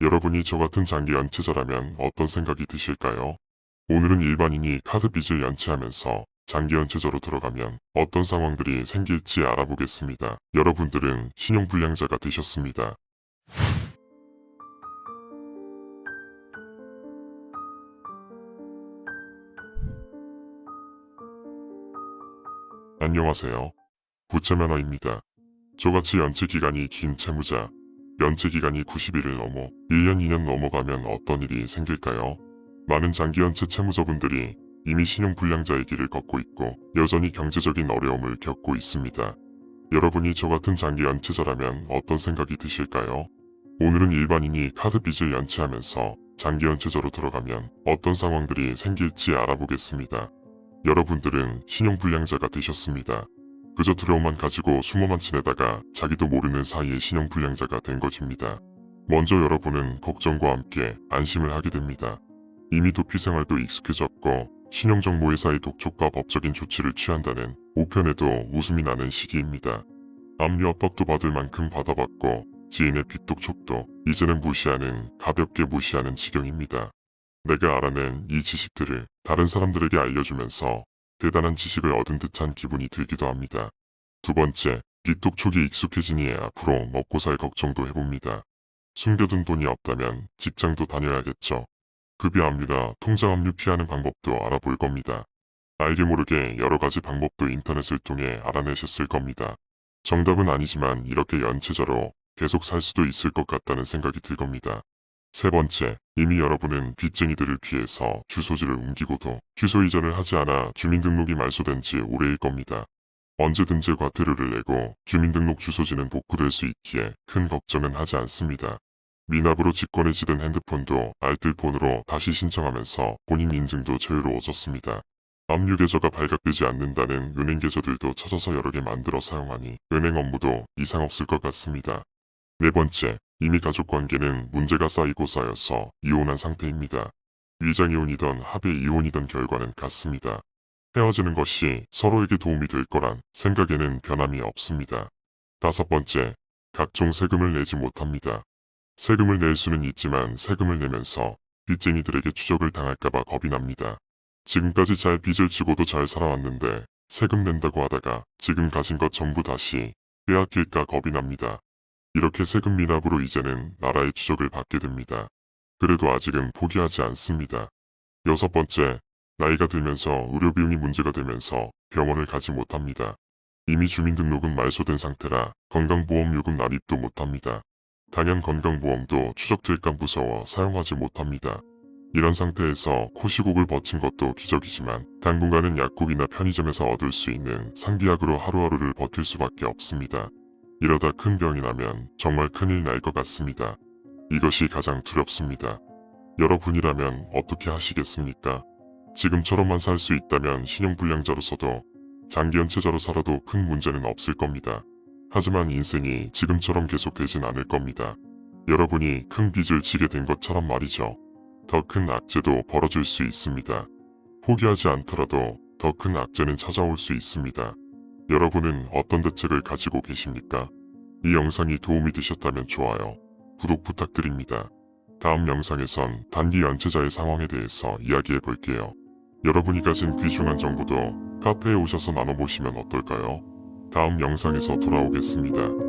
여러분이 저 같은 장기 연체자라면 어떤 생각이 드실까요? 오늘은 일반인이 카드 빚을 연체하면서 장기 연체자로 들어가면 어떤 상황들이 생길지 알아보겠습니다. 여러분들은 신용불량자가 되셨습니다. 안녕하세요. 부채면허입니다. 저같이 연체 기간이 긴 채무자, 연체 기간이 90일을 넘어 1년 2년 넘어가면 어떤 일이 생길까요? 많은 장기 연체 채무자분들이 이미 신용불량자의 길을 걷고 있고 여전히 경제적인 어려움을 겪고 있습니다. 여러분이 저 같은 장기 연체자라면 어떤 생각이 드실까요? 오늘은 일반인이 카드 빚을 연체하면서 장기 연체자로 들어가면 어떤 상황들이 생길지 알아보겠습니다. 여러분들은 신용불량자가 되셨습니다. 그저 두려움만 가지고 숨어만 지내다가 자기도 모르는 사이에 신용불량자가 된 것입니다. 먼저 여러분은 걱정과 함께 안심을 하게 됩니다. 이미 도피 생활도 익숙해졌고 신용정보회사의 독촉과 법적인 조치를 취한다는 우편에도 웃음이 나는 시기입니다. 압류 압박도 받을 만큼 받아봤고 지인의 빚독촉도 이제는 무시하는 가볍게 무시하는 지경입니다. 내가 알아낸 이 지식들을 다른 사람들에게 알려주면서 대단한 지식을 얻은 듯한 기분이 들기도 합니다. 두 번째, 빚독촉이 익숙해지니 앞으로 먹고 살 걱정도 해봅니다. 숨겨둔 돈이 없다면 직장도 다녀야겠죠. 급여 압류나 통장 압류 피하는 방법도 알아볼 겁니다. 알게 모르게 여러 가지 방법도 인터넷을 통해 알아내셨을 겁니다. 정답은 아니지만 이렇게 연체자로 계속 살 수도 있을 것 같다는 생각이 들 겁니다. 세 번째, 이미 여러분은 빚쟁이들을 피해서 주소지를 옮기고도 주소 이전을 하지 않아 주민등록이 말소된 지 오래일 겁니다. 언제든지 과태료를 내고 주민등록 주소지는 복구될 수 있기에 큰 걱정은 하지 않습니다. 미납으로 직권해지던 핸드폰도 알뜰폰으로 다시 신청하면서 본인 인증도 자유로워졌습니다. 압류 계좌가 발각되지 않는다는 은행 계좌들도 찾아서 여러 개 만들어 사용하니 은행 업무도 이상 없을 것 같습니다. 네 번째, 이미 가족 관계는 문제가 쌓이고 쌓여서 이혼한 상태입니다. 위장 이혼이던 합의 이혼이던 결과는 같습니다. 헤어지는 것이 서로에게 도움이 될 거란 생각에는 변함이 없습니다. 다섯 번째, 각종 세금을 내지 못합니다. 세금을 낼 수는 있지만 세금을 내면서 빚쟁이들에게 추적을 당할까봐 겁이 납니다. 지금까지 잘 빚을 지고도 잘 살아왔는데 세금 낸다고 하다가 지금 가진 것 전부 다시 빼앗길까 겁이 납니다. 이렇게 세금 미납으로 이제는 나라의 추적을 받게 됩니다. 그래도 아직은 포기하지 않습니다. 여섯 번째, 나이가 들면서 의료 비용이 문제가 되면서 병원을 가지 못합니다. 이미 주민등록은 말소된 상태라 건강보험 요금 납입도 못합니다. 당연 건강보험도 추적될까 무서워 사용하지 못합니다. 이런 상태에서 코시국을 버틴 것도 기적이지만 당분간은 약국이나 편의점에서 얻을 수 있는 상비약으로 하루하루를 버틸 수밖에 없습니다. 이러다 큰 병이 나면 정말 큰일 날 것 같습니다. 이것이 가장 두렵습니다. 여러분이라면 어떻게 하시겠습니까? 지금처럼만 살 수 있다면 신용불량자로서도 장기연체자로 살아도 큰 문제는 없을 겁니다. 하지만 인생이 지금처럼 계속되진 않을 겁니다. 여러분이 큰 빚을 지게 된 것처럼 말이죠. 더 큰 악재도 벌어질 수 있습니다. 포기하지 않더라도 더 큰 악재는 찾아올 수 있습니다. 여러분은 어떤 대책을 가지고 계십니까? 이 영상이 도움이 되셨다면 좋아요, 구독 부탁드립니다. 다음 영상에선 단기 연체자의 상황에 대해서 이야기해 볼게요. 여러분이 가진 귀중한 정보도 카페에 오셔서 나눠보시면 어떨까요? 다음 영상에서 돌아오겠습니다.